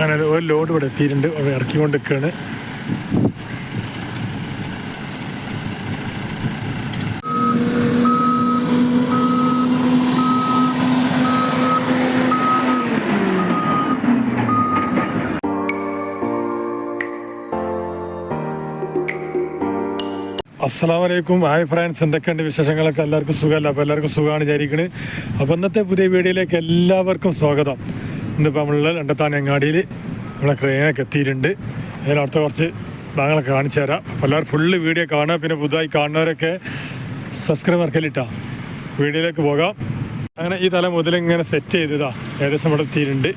അങ്ങനെ ഒരു ലോഡ് ഇവിടെ എത്തിയിട്ടുണ്ട്. ഇറക്കിക്കൊണ്ട് നിൽക്കുകയാണ് അസ്സാം വലൈക്കും ഹായ് ഫ്രണ്ട്സ് എന്തൊക്കെയുണ്ട് വിശേഷങ്ങളൊക്കെ? എല്ലാവർക്കും സുഖമല്ല? അപ്പോൾ എല്ലാവർക്കും സുഖമാണ് വിചാരിക്കുന്നത് അപ്പോൾ ഇന്നത്തെ പുതിയ വീഡിയോയിലേക്ക് എല്ലാവർക്കും സ്വാഗതം. ഇന്നിപ്പോൾ നമ്മളുള്ള രണ്ടത്താൻ അങ്ങാടിയിൽ നമ്മളെ ക്രെയിനൊക്കെ എത്തിയിട്ടുണ്ട്. അതിൽ അടുത്ത കുറച്ച് ഭാഗങ്ങളൊക്കെ കാണിച്ചു തരാം. അപ്പോൾ എല്ലാവരും ഫുള്ള് വീഡിയോ കാണുക. പിന്നെ പുതുതായി കാണുന്നവരൊക്കെ സബ്സ്ക്രൈബ് ഇറക്കലിട്ടാ വീഡിയോയിലേക്ക് പോകാം. അങ്ങനെ ഈ തല മുതൽ ഇങ്ങനെ സെറ്റ് ചെയ്തതാ. ഏകദേശം ഇവിടെ എത്തിയിട്ടുണ്ട്.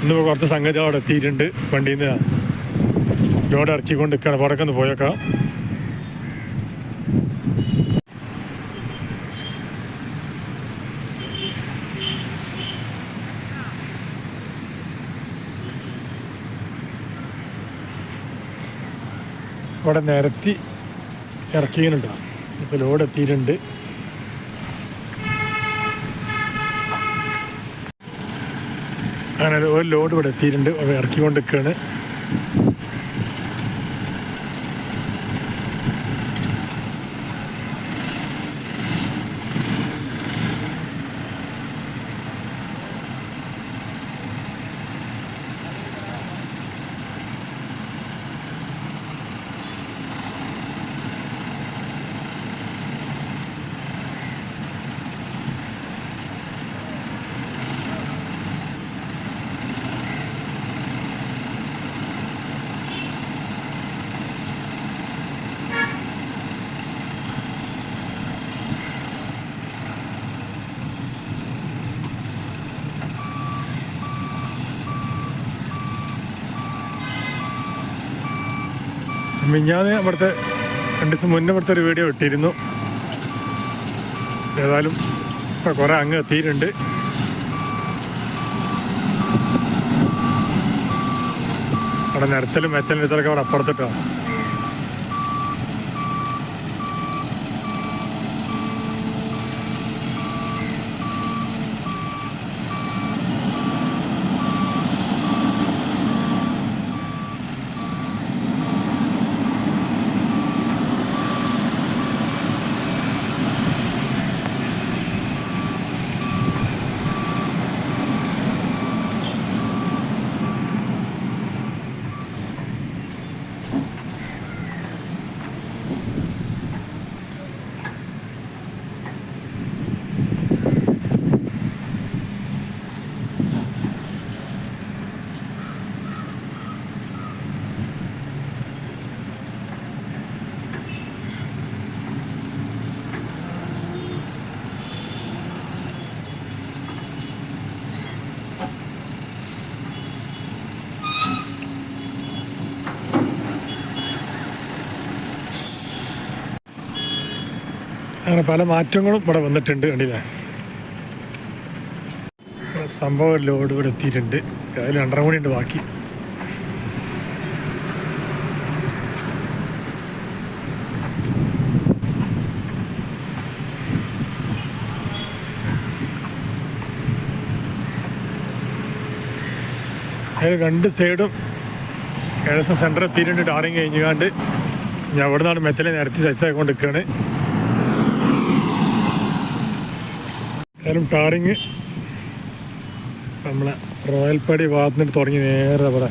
ഇന്നിപ്പോൾ കുറച്ച് സംഗതി അവിടെ എത്തിയിട്ടുണ്ട്. വണ്ടിയിൽ നിന്ന് ലോഡ് ഇറക്കിക്കൊണ്ട് നിൽക്കുകയാണ്. പുറക്കൊന്ന് പോയേക്കാം. അവിടെ നിരത്തി ഇറക്കിയിട്ടുണ്ട്. ഇപ്പോൾ ലോഡ് എത്തിയിട്ടുണ്ട്. അങ്ങനെ ഒരു ലോഡ് ഇവിടെ എത്തിയിട്ടുണ്ട്. ഇറക്കിക്കൊണ്ടിരിക്കുകയാണ്. മിഞ്ഞാന്ന് ഇവിടുത്തെ രണ്ട് ദിവസം മുന്നേ ഇവിടുത്തെ ഒരു വീഡിയോ ഇട്ടിരുന്നു. ഏതായാലും ഇപ്പം കുറേ അങ്ങ് എത്തിയിട്ടുണ്ട്. അവിടെ നിരത്തലും മെറ്റലും ഇതൊക്കെ അവിടെ അപ്പുറത്തിട്ടാണ് അങ്ങനെ പല മാറ്റങ്ങളും ഇവിടെ വന്നിട്ടുണ്ട് കണ്ടില്ലേ? സംഭവം ലോഡ് ഇവിടെ എത്തിയിട്ടുണ്ട്. അതിൽ രണ്ടര കൂടി ഉണ്ട് ബാക്കി. അതിൽ രണ്ട് സൈഡും ഏകദേശം സെന്റർ എത്തിയിട്ടുണ്ട്. ടാറിങ് കഴിഞ്ഞുകാണ്ട് ഞാൻ അവിടെ നിന്നാണ് മെത്തലെ നിരത്തി സൈസായിക്കൊണ്ട് നിൽക്കുകയാണ് ഏതായാലും ടാറിങ് നമ്മളെ റോയൽ പടി ഭാഗത്തുനിന്ന് തുടങ്ങി നേരെ അവിടെ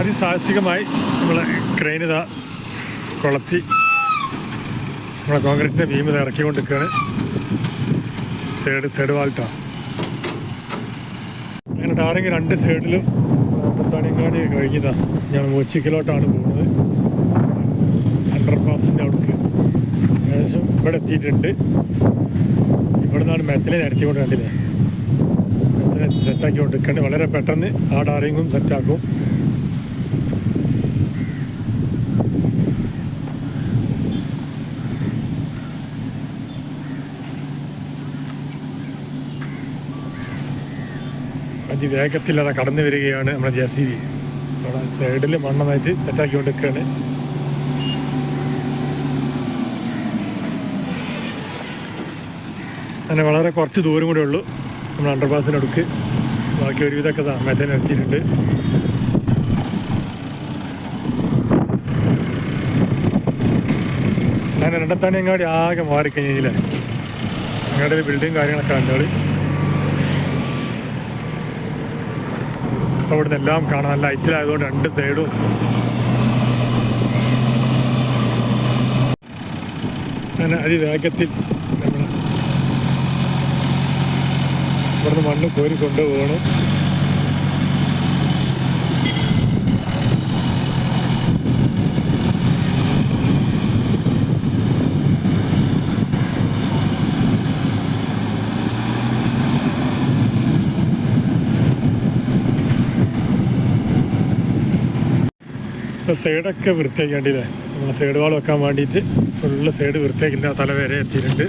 അതിസാഹസികമായി നമ്മളെ ക്രെയിൻ ഇതാ കൊളത്തി. നമ്മളെ കോൺക്രീറ്റിന്റെ ഭീമത ഇറക്കിക്കൊണ്ടിരിക്കുകയാണ്. ഇറക്കിക്കൊണ്ട് സൈഡ് സൈഡ് വാൾട്ടാണ് ടാറിങ് രണ്ട് സൈഡിലും പത്താണിങ്ങാടി കഴിഞ്ഞതാണ് ഞാൻ ഒച്ചിക്കലോട്ടാണ് പോകുന്നത് അണ്ടർ പാസിന്റെ അവിടേക്ക്. ഏകദേശം ഇവിടെ എത്തിയിട്ടുണ്ട്. ഇവിടെ നിന്നാണ് മെത്തലെ നിരത്തിക്കൊണ്ട് കണ്ടില്ലേ? മെത്തലെ സെറ്റാക്കി കൊണ്ടിരിക്കേണ്ടത് വളരെ പെട്ടെന്ന് ആ ടാറിങ്ങും സെറ്റാക്കും അതിവേഗത്തിൽ അത് കടന്നു വരികയാണ് നമ്മുടെ ജെ സി ബി. അവിടെ സൈഡിൽ മണ്ണായിട്ട് സെറ്റാക്കി കൊണ്ടിരിക്കുകയാണ് അങ്ങനെ വളരെ കുറച്ച് ദൂരം കൂടെ ഉള്ളൂ. നമ്മൾ അണ്ടർപാസിന്റെ അടുക്ക്. ബാക്കി ഒരുവിധമൊക്കെ സമയത്തിന് എത്തിയിട്ടുണ്ട് ഞാൻ രണ്ടത്താണി അങ്ങാടി ആകെ മാറിക്കഴിഞ്ഞാൽ അങ്ങോട്ട് ഒരു ബിൽഡിങ് കാര്യങ്ങളൊക്കെ കണ്ടോളി. അപ്പോൾ ഇവിടുന്ന് എല്ലാം കാണാം. നല്ല ഐറ്റിലായതുകൊണ്ട് രണ്ട് സൈഡും. അങ്ങനെ അതിവേഗത്തിൽ നമ്മൾ ഇവിടുന്ന് മണ്ണ് കോരി കൊണ്ടുപോകണം. ഇപ്പോൾ സൈഡൊക്കെ വൃത്തിയാക്കേണ്ടിയില്ലേ നമ്മൾ സൈഡ് വാൾ വെക്കാൻ വേണ്ടിയിട്ട് ഫുള്ള് സൈഡ് വൃത്തിയാക്കില്ല തല വരെ എത്തിയിട്ടുണ്ട്.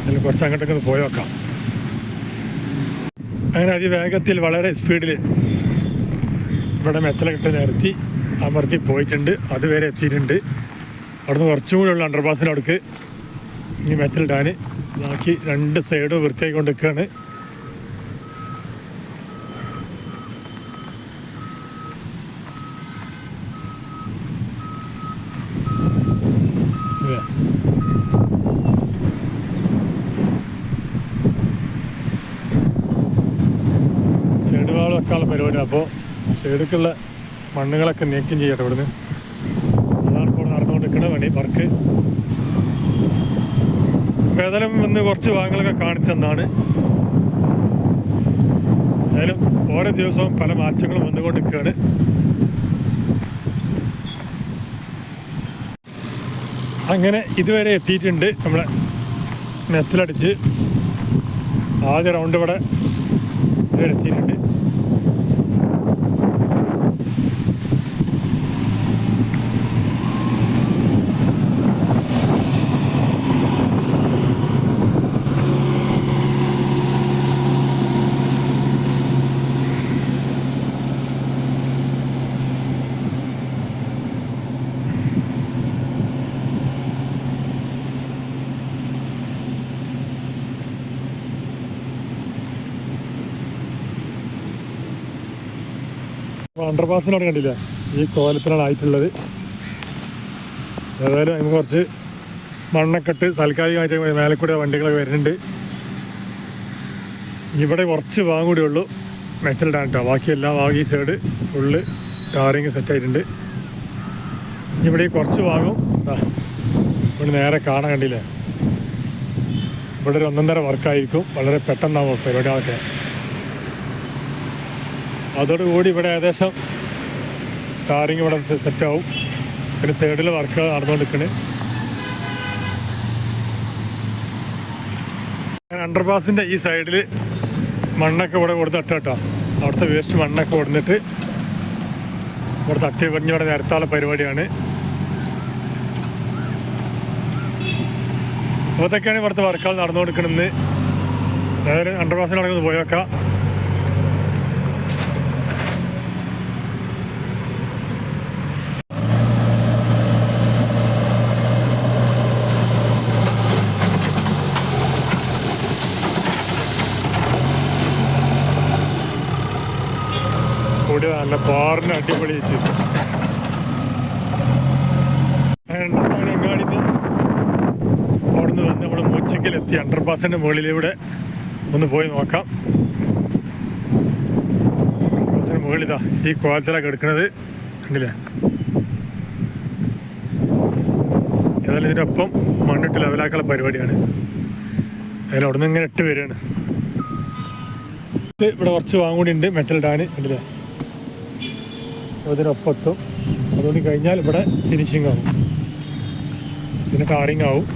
അതിൽ കുറച്ച് അങ്ങോട്ടൊക്കെ ഒന്ന് പോയി വെക്കാം. അങ്ങനെ അതിവേഗത്തിൽ വളരെ സ്പീഡിൽ ഇവിടെ മെത്തല മെത്തലക്കിട്ട് നിരത്തി അമർത്തി പോയിട്ടുണ്ട്. അതുവരെ എത്തിയിട്ടുണ്ട്. അവിടുന്ന് കുറച്ചും കൂടി ഉള്ള അണ്ടർപാസിന്റെ അടുക്ക് ഇനി മെത്തലിടാൻ ബാക്കി രണ്ട് സൈഡും വൃത്തിയാക്കി കൊണ്ട് ഇതാ. സൈഡ് വാൾ പരിപാടി അപ്പോൾ സൈഡിലേക്കുള്ള മണ്ണുകളൊക്കെ നീക്കം ചെയ്യട്ടെ ഇവിടുന്ന്. അതാണ് ഇപ്പോൾ നടന്നുകൊണ്ടിരിക്കുന്ന പണി വർക്ക്. വേദനം വന്ന് കുറച്ച് ഭാഗങ്ങളൊക്കെ കാണിച്ചെന്നാണ് ഏതായാലും ഓരോ ദിവസവും പല മാറ്റങ്ങളും വന്നുകൊണ്ടിരിക്കുകയാണ്. അങ്ങനെ ഇതുവരെ എത്തിയിട്ടുണ്ട് നമ്മളെ മെത്തലടിച്ച് ആദ്യ റൗണ്ട് ഇവിടെ ഇതുവരെ എത്തിയിട്ടുണ്ട്. അണ്ടർപാസിനോട് കണ്ടില്ല ഈ കോലത്തിനാണ് ആയിട്ടുള്ളത് ഏതായാലും നമുക്ക് കുറച്ച് മണ്ണൊക്കെ താൽക്കാലികമായിട്ട് മേലെ കൂടെ വണ്ടികളൊക്കെ വരുന്നുണ്ട്. ഇവിടെ കുറച്ച് ഭാഗം കൂടി ഉള്ളൂ. മെറ്റലിടാൻ കേട്ടോ ബാക്കി എല്ലാ ഭാഗം ഈ സൈഡ് ഫുള്ള് ടാറിങ് സെറ്റ് ആയിട്ടുണ്ട്. ഇവിടെ കുറച്ച് ഭാഗം ഇവിടെ നേരെ കാണാൻ കണ്ടില്ലേ? ഇവിടെ ഒരു ഒന്നൊന്നര വർക്കായിരിക്കും വളരെ പെട്ടെന്നാവും പരിപാടികളൊക്കെ അതോടുകൂടി ഇവിടെ ഏകദേശം ടാറിങ് ഇവിടെ സെറ്റ് ആവും പിന്നെ സൈഡിൽ വർക്ക് നടന്നുകൊണ്ടിരിക്കണേ. അണ്ടർപാസിന്റെ ഈ സൈഡിൽ മണ്ണൊക്കെ ഇവിടെ കൊടുത്ത് തട്ടാട്ടോ അവിടുത്തെ വേസ്റ്റ് മണ്ണൊക്കെ കൊടുത്തിട്ട് ഇവിടെ തട്ടി പറഞ്ഞ് ഇവിടെ നിരത്താനുള്ള പരിപാടിയാണ്. അപ്പോൾ ഇതൊക്കെയാണ് ഇവിടുത്തെ വർക്കുകൾ നടന്നുകൊടുക്കണമെന്ന് ഏതായാലും അണ്ടർപാസിനടക്കൊന്ന് പോയി വെക്കാം കൂടി നല്ല പാറിന് അടിപൊളി അങ്ങാടിന്ന്. അവിടുന്ന് വന്ന് നമ്മൾ മുച്ചിക്കലെത്തി. അണ്ടർപാസിന്റെ മുകളിലൂടെ ഒന്ന് പോയി നോക്കാം. അണ്ടർപാസിന് ഈ കോലത്തിലാണ് കിടക്കുന്നത് കണ്ടില്ലേ? ഏതായാലും ഇതിനൊപ്പം മണ്ണിട്ട് ലെവലാക്കുള്ള പരിപാടിയാണ്. അതിൽ നിന്ന് ഇങ്ങനെ ഇട്ട് വരികയാണ്. ഇവിടെ കുറച്ച് വാങ്ങൂടി ഉണ്ട്. മെറ്റൽ ഇടാൻ കണ്ടില്ലേ? അതിനൊപ്പത്തും. അതുകൊണ്ട് കഴിഞ്ഞാൽ ഇവിടെ ഫിനിഷിംഗ് ആവും. പിന്നെ ടാറിങ് ആവും.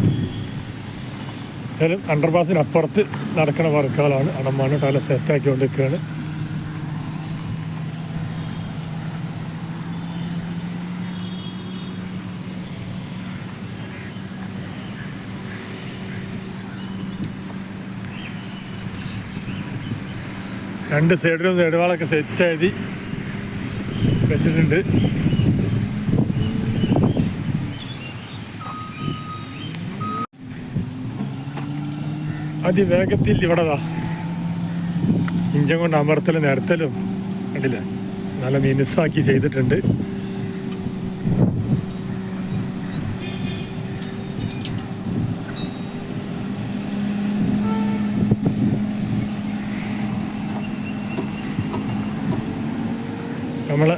ഏതായാലും അണ്ടർപാസിന് അപ്പുറത്ത് നടക്കുന്ന വർക്കുകളാണ് അടമാണ് ടല സെറ്റാക്കിക്കൊണ്ട് നിൽക്കുകയാണ് രണ്ട് സൈഡിലും നെടുവാളൊക്കെ സെറ്റായി വെച്ചിട്ടുണ്ട്. അതിവേഗത്തിൽ ഇവിടെ വാ ഇഞ്ചം കൊണ്ട് അമർത്തലും നിരത്തലും കണ്ടില്ലേ? നല്ല മിനുസാക്കി ചെയ്തിട്ടുണ്ട്. നമ്മളെ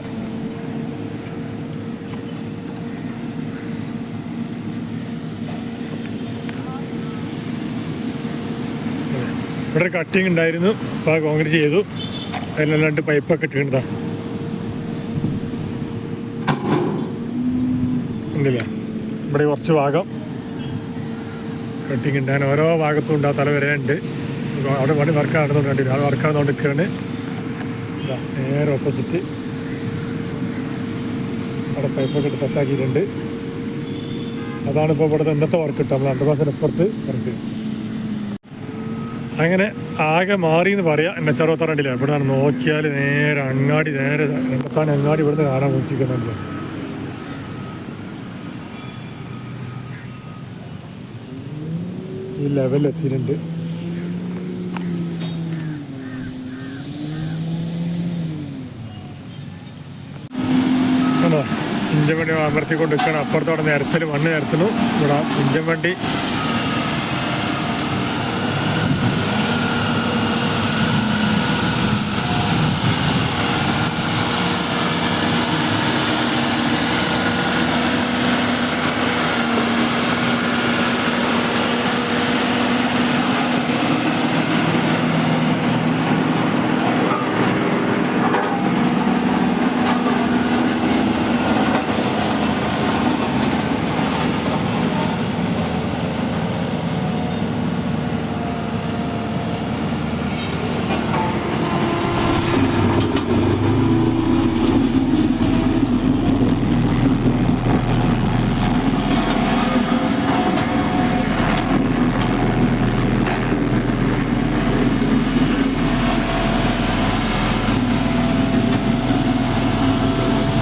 ഇവിടെ കട്ടിങ് ഉണ്ടായിരുന്നു. അപ്പോൾ കോൺക്രീറ്റ് ചെയ്തു. അതിലെല്ലാം രണ്ട് പൈപ്പൊക്കെ ഇട്ടിട്ടുണ്ടാ. ഉണ്ടല്ലേ ഇവിടെ കുറച്ച് ഭാഗം കട്ടിങ് ഉണ്ട് ഓരോ ഭാഗത്തും ഉണ്ട്. ആ തല വരെ ഉണ്ട്. അവിടെ പണി വർക്ക് നടന്നുകൊണ്ട് ആ വർക്ക് നടന്നുകൊണ്ട് നിൽക്കുകയാണ്. ഇതാ നേരെ ഓപ്പോസിറ്റ് അവിടെ പൈപ്പൊക്കെ ഇട്ട് സെറ്റാക്കിയിട്ടുണ്ട് അതാണ് ഇപ്പോൾ ഇവിടുത്തെ ഇന്നത്തെ വർക്ക് കിട്ടുക നമ്മൾ അണ്ടർപാസിന് അപ്പുറത്ത് വർക്ക് അങ്ങനെ ആകെ മാറി എന്ന് പറയാം എന്നെ ചെറുപത്തറണ്ടില്ല ഇവിടെ നിന്ന് നോക്കിയാൽ നേരെ അങ്ങാടി നേരെ എന്താണ് അങ്ങാടി ഇവിടുന്ന് കാണാൻ വെച്ചിരിക്കുന്നുണ്ട് ഈ കണ്ടോ? ഇഞ്ചൻ വണ്ടി അമർത്തിക്കൊണ്ട് നിൽക്കണം അപ്പുറത്തോടെ നിരത്തലും മണ്ണ് നിരത്തലും ഇവിടെ ഇഞ്ചൻ വണ്ടി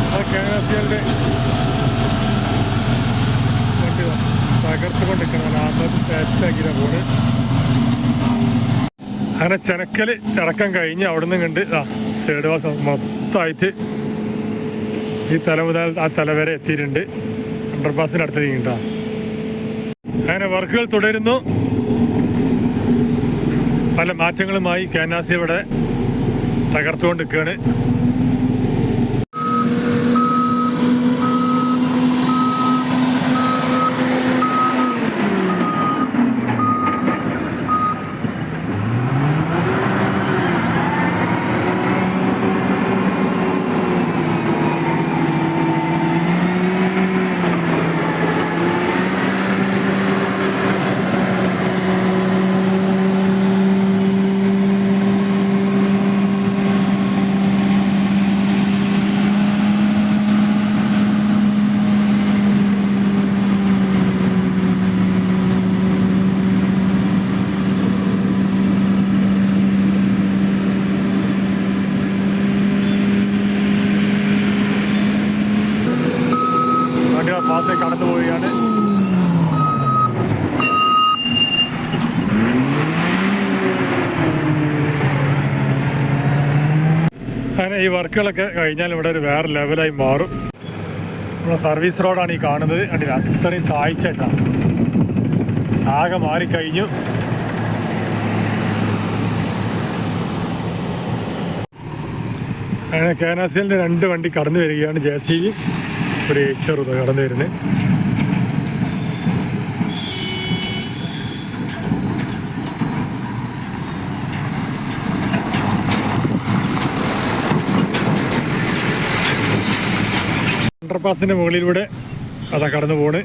ആ കേസിയുടെ വണ്ടി തകർത്തുകൊണ്ടിരിക്കണം ആത്മഹത്യ സെറ്റാക്കിയ പോണ് അങ്ങനെ ചെനക്കൽ ഇറക്കം കഴിഞ്ഞ് അവിടുന്ന് കണ്ട് ആ സൈഡ് വാസ് മൊത്തമായിട്ട് ഈ തല മുതൽ ആ തല വരെ എത്തിയിട്ടുണ്ട്. അണ്ടർപാസിന്റെ അടുത്ത് നീങ്ങിട്ടാ. അങ്ങനെ വർക്കുകൾ തുടരുന്നു. പല മാറ്റങ്ങളുമായി കാനാസി ഇവിടെ തകർത്തുകൊണ്ട് നിൽക്കുകയാണ് വണ്ടി പാസേ കടന്നു പോവുകയാണ് അങ്ങനെ ഈ വർക്കുകളൊക്കെ കഴിഞ്ഞാൽ ഇവിടെ ഒരു വേറെ ലെവലായി മാറും. നമ്മളെ സർവീസ് റോഡാണ് ഈ കാണുന്നത്. കണ്ടില്ല? ഇത്രയും താഴ്ചയായിട്ടാണ് ആകെ മാറിക്കഴിഞ്ഞു. അങ്ങനെ കാനാസിലിന്റെ രണ്ട് വണ്ടി കടന്നു വരികയാണ് ജെ സി ഒരു ചെറുത് കടന്നു വരുന്നത്. അണ്ടർപാസിന്റെ മുകളിലൂടെ അതാ കടന്നു പോണ്.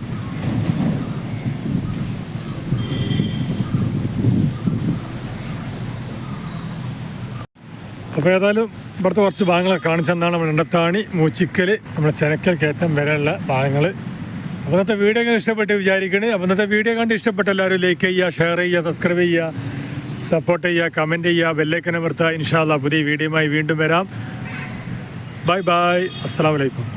അപ്പോൾ ഏതായാലും ഇവിടുത്തെ കുറച്ച് ഭാഗങ്ങളൊക്കെ കാണിച്ചെന്നാണ് നമ്മൾ ഇണ്ടത്താണി മൂച്ചിക്കൽ നമ്മുടെ ചെനക്കൽ കയറ്റം വരെയുള്ള ഭാഗങ്ങൾ അപ്പോൾ ഇന്നത്തെ വീഡിയോ ഇഷ്ടപ്പെട്ട് വിചാരിക്കണേ. അപ്പോൾ ഇന്നത്തെ വീഡിയോ കണ്ട് ഇഷ്ടപ്പെട്ട എല്ലാവരും ലൈക്ക് ചെയ്യുക ഷെയർ ചെയ്യുക സബ്സ്ക്രൈബ് ചെയ്യുക സപ്പോർട്ട് ചെയ്യുക കമന്റ് ചെയ്യുക ബെല്ലൈക്കൻ അമർത്തുക. ഇൻഷാല്ല പുതിയ വീഡിയോയുമായി വീണ്ടും വരാം. ബൈ ബൈ അസ്സാം വലൈക്കും